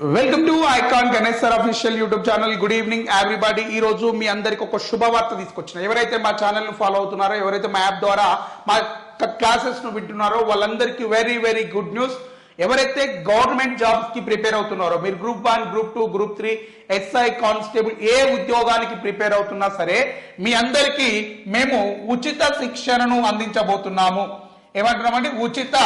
Welcome to icon Ganesh sir official YouTube channel good evening everybody ఈ రోజు మీ అందరికి ఒక శుభవార్త తీసుకొచ్చిన. ఎవరైతే మా ఛానల్ను ఫాలో అవుతున్నారో ఎవరైతే మా యాప్ ద్వారా మా యొక్క క్లాసెస్ను వింటున్నారో వాళ్ళందరికీ వెరీ వెరీ గుడ్ న్యూస్ ఎవరైతే గవర్నమెంట్ జాబ్స్కి ప్రిపేర్ అవుతున్నారో మీరు group one group two group three SI constable ఏ ఉద్యోగానికి ప్రిపేర్ అవుతున్నా సరే మీ అందరికీ మేము ఉచిత శిక్షణను అందించబోతున్నాము. ఏమంటున్నామంటే ఉచిత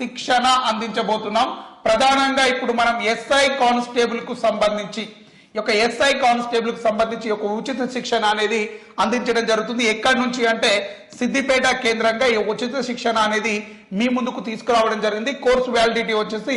శిక్షణ అందించబోతున్నాం. ప్రధానంగా ఇప్పుడు మనం ఎస్ఐ కానిస్టేబుల్కు సంబంధించి ఈ యొక్క ఎస్ఐ కానిస్టేబుల్కు సంబంధించి ఒక ఉచిత శిక్షణ అనేది అందించడం జరుగుతుంది. ఎక్కడి నుంచి అంటే సిద్దిపేట కేంద్రంగా ఈ ఉచిత శిక్షణ అనేది మీ ముందుకు తీసుకురావడం జరిగింది. కోర్సు వ్యాలిడిటీ వచ్చేసి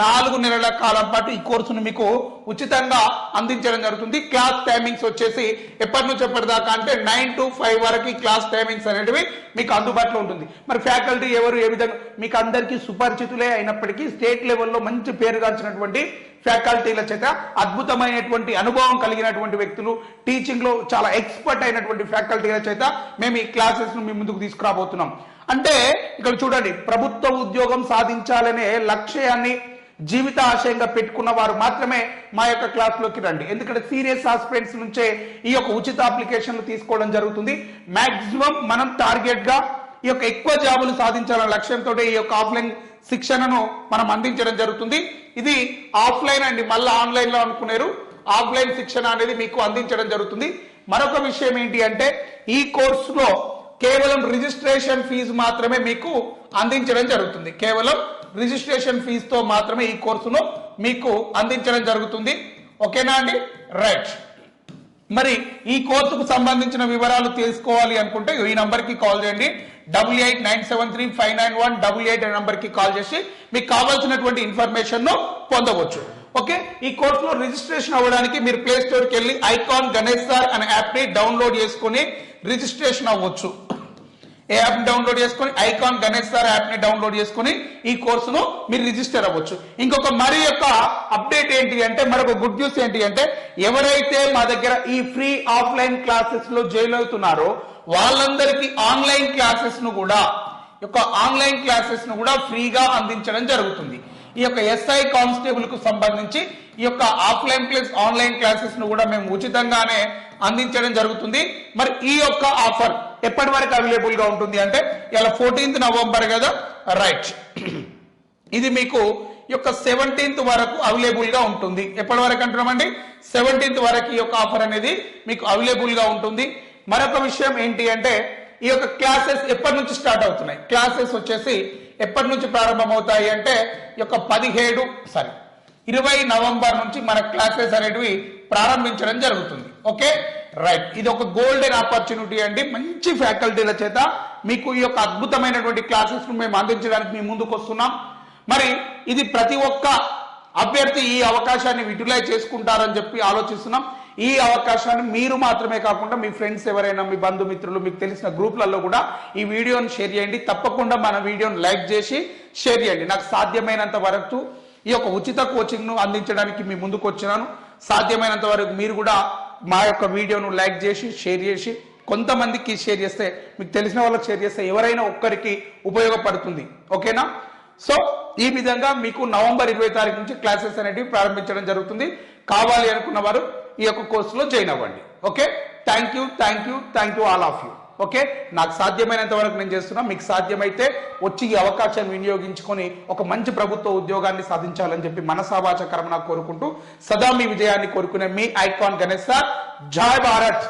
నాలుగు నెలల కాలం పాటు ఈ కోర్సును మీకు ఉచితంగా అందించడం జరుగుతుంది. క్లాస్ టైమింగ్స్ వచ్చేసి ఎప్పటి నుంచి ఎప్పటిదాకా అంటే నైన్ టు ఫైవ్ వరకు క్లాస్ టైమింగ్స్ అనేటివి మీకు అందుబాటులో ఉంటుంది. మరి ఫ్యాకల్టీ ఎవరు ఏ విధంగా మీకు అందరికీ సుపరిచితులే అయినప్పటికీ స్టేట్ లెవెల్లో మంచి పేరుగాంచినటువంటి ఫ్యాకల్టీల చేత అద్భుతమైనటువంటి అనుభవం కలిగినటువంటి వ్యక్తులు టీచింగ్లో చాలా ఎక్స్పర్ట్ అయినటువంటి ఫ్యాకల్టీల చేత మేము ఈ క్లాసెస్ను మీ ముందుకు తీసుకురాబోతున్నాం. అంటే ఇక్కడ చూడండి ప్రభుత్వ ఉద్యోగం సాధించాలనే లక్ష్యాన్ని జీవిత ఆశయంగా పెట్టుకున్న వారు మాత్రమే మా యొక్క క్లాస్లోకి రండి. ఎందుకంటే సీరియస్ ఆస్పిరెంట్స్ నుంచే ఈ యొక్క ఉచిత అప్లికేషన్లు తీసుకోవడం జరుగుతుంది. మాక్సిమం మనం టార్గెట్గా ఈ యొక్క ఎక్కువ జాబులు సాధించాలనే లక్ష్యంతో ఈ యొక్క ఆఫ్లైన్ శిక్షణను మనం అందించడం జరుగుతుంది. ఇది ఆఫ్లైన్ అండి మళ్ళీ ఆన్లైన్లో అనుకున్నారు ఆఫ్లైన్ శిక్షణ అనేది మీకు అందించడం జరుగుతుంది. మరొక విషయం ఏంటి అంటే ఈ కోర్సులో కేవలం రిజిస్ట్రేషన్ ఫీజు మాత్రమే మీకు అందించడం జరుగుతుంది. కేవలం రిజిస్ట్రేషన్ ఫీజుతో మాత్రమే ఈ కోర్సును మీకు అందించడం జరుగుతుంది. ఓకేనా అండి? రైట్. మరి ఈ కోర్సుకు సంబంధించిన వివరాలు తెలుసుకోవాలి అనుకుంటే ఈ నంబర్కి కాల్ చేయండి. Double eight nine seven three five nine one double eight నంబర్కి కాల్ చేసి మీకు కావాల్సినటువంటి ఇన్ఫర్మేషన్ను పొందవచ్చు. ఓకే? ఈ కోర్సులో రిజిస్ట్రేషన్ అవ్వడానికి మీరు ప్లే స్టోర్కి వెళ్ళి ఐకాన్ గణేష్ సార్ అనే యాప్ని డౌన్లోడ్ చేసుకుని రిజిస్ట్రేషన్ అవ్వచ్చు. ఏ యాప్ డౌన్లోడ్ చేసుకొని? ఐకాన్ గణేష్ సార్ యాప్ని డౌన్లోడ్ చేసుకుని ఈ కోర్సును మీరు రిజిస్టర్ అవ్వచ్చు. ఇంకొక మరి యొక్క అప్డేట్ ఏంటి అంటే మరొక గుడ్ న్యూస్ ఏంటి అంటే ఎవరైతే మా దగ్గర ఈ ఫ్రీ ఆఫ్లైన్ క్లాసెస్లో జాయిన్ అవుతున్నారో వాళ్ళందరికీ ఆన్లైన్ క్లాసెస్ను కూడా యొక్క ఆన్లైన్ క్లాసెస్ను కూడా ఫ్రీగా అందించడం జరుగుతుంది. ఈ యొక్క ఎస్ఐ కానిస్టేబుల్కు సంబంధించి ఈ యొక్క ఆఫ్లైన్ ప్లస్ ఆన్లైన్ క్లాసెస్ను కూడా మేము ఉచితంగానే అందించడం జరుగుతుంది. మరి ఈ యొక్క ఆఫర్ ఎప్పటి వరకు అవైలబుల్గా ఉంటుంది అంటే ఇలా ఫోర్టీన్త్ నవంబర్ కదా? రైట్. ఇది మీకు ఈ యొక్క సెవెంటీన్త్ వరకు అవైలబుల్గా ఉంటుంది. ఎప్పటి వరకు అంటున్నామండి? సెవెంటీన్త్ వరకు ఈ యొక్క ఆఫర్ అనేది మీకు అవైలబుల్గా ఉంటుంది. మరొక విషయం ఏంటి అంటే ఈ యొక్క క్లాసెస్ ఎప్పటి నుంచి స్టార్ట్ అవుతున్నాయి? క్లాసెస్ వచ్చేసి ఎప్పటి నుంచి ప్రారంభమవుతాయి అంటే ఈ యొక్క పదిహేడు సారీ ఇరవై నవంబర్ నుంచి మన క్లాసెస్ అనేటివి ప్రారంభించడం జరుగుతుంది. ఓకే? రైట్. ఇది ఒక గోల్డెన్ ఆపర్చునిటీ అండి. మంచి ఫ్యాకల్టీల చేత మీకు ఈ యొక్క అద్భుతమైనటువంటి క్లాసెస్ మేము అందించడానికి మీ ముందుకు వస్తున్నాం. మరి ఇది ప్రతి ఒక్క అభ్యర్థి ఈ అవకాశాన్ని యూటిలైజ్ చేసుకుంటారని చెప్పి ఆలోచిస్తున్నాం. ఈ అవకాశాన్ని మీరు మాత్రమే కాకుండా మీ ఫ్రెండ్స్ ఎవరైనా మీ బంధుమిత్రులు మీకు తెలిసిన గ్రూప్లలో కూడా ఈ వీడియోని షేర్ చేయండి. తప్పకుండా మన వీడియోని లైక్ చేసి షేర్ చేయండి. నాకు సాధ్యమైనంత వరకు ఈ యొక్క ఉచిత కోచింగ్ను అందించడానికి మీ ముందుకు వచ్చినాను. సాధ్యమైనంత వరకు మీరు కూడా మా యొక్క వీడియోను లైక్ చేసి షేర్ చేసి కొంతమందికి షేర్ చేస్తే మీకు తెలిసిన వాళ్ళకి షేర్ చేస్తే ఎవరైనా ఒక్కరికి ఉపయోగపడుతుంది. ఓకేనా? సో ఈ విధంగా మీకు నవంబర్ ఇరవై తారీఖు నుంచి క్లాసెస్ అనేటివి ప్రారంభించడం జరుగుతుంది. కావాలి అనుకున్న వారు ఈ యొక్క కోర్సులో జాయిన్ అవ్వండి. Okay? Thank you thank you thank you all of you okay? నాకు సాధ్యమైనంత వరకు నేను చేస్తున్నా. మీకు సాధ్యమైతే వచ్చి ఈ అవకాశాన్ని వినియోగించుకొని ఒక మంచి ప్రభుత్వ ఉద్యోగాన్ని సాధించాలని చెప్పి మనసావాచకరమ కోరుకుంటూ సదా మీ విజయాన్ని కోరుకునే మీ ఐకాన్ గణేష్ సార్. జాయ్ భారత్!